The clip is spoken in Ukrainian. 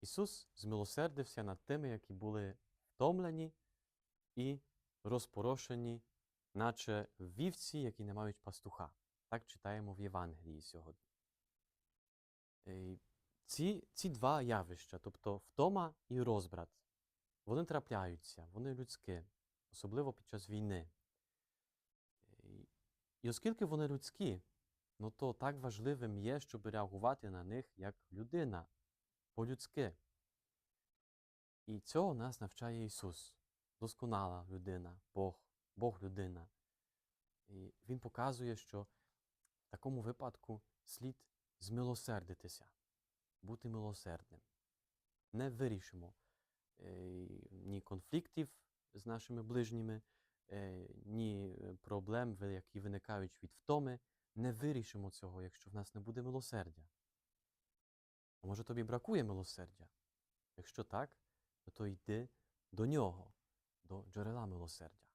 Ісус змилосердився над тими, які були втомлені і розпорошені, наче вівці, які не мають пастуха. Так читаємо в Євангелії сьогодні. Е, Ці, ці два явища, тобто втома і розбрат, вони трапляються, вони людські, особливо під час війни. Е, І оскільки вони людські, ну то так важливим є, щоб реагувати на них як людина, по-людськи. І цього нас навчає Ісус, досконала людина, Бог, Бог людина. І Він показує, що в такому випадку слід змилосердитися, бути милосердним. Не вирішимо е, ні конфліктів з нашими ближніми, е, ні е, проблем, які виникають від втоми. Не вирішимо цього, якщо в нас не буде милосердя. Може тобі бракує милосердя? Якщо так, то йди до нього, до джерела милосердя.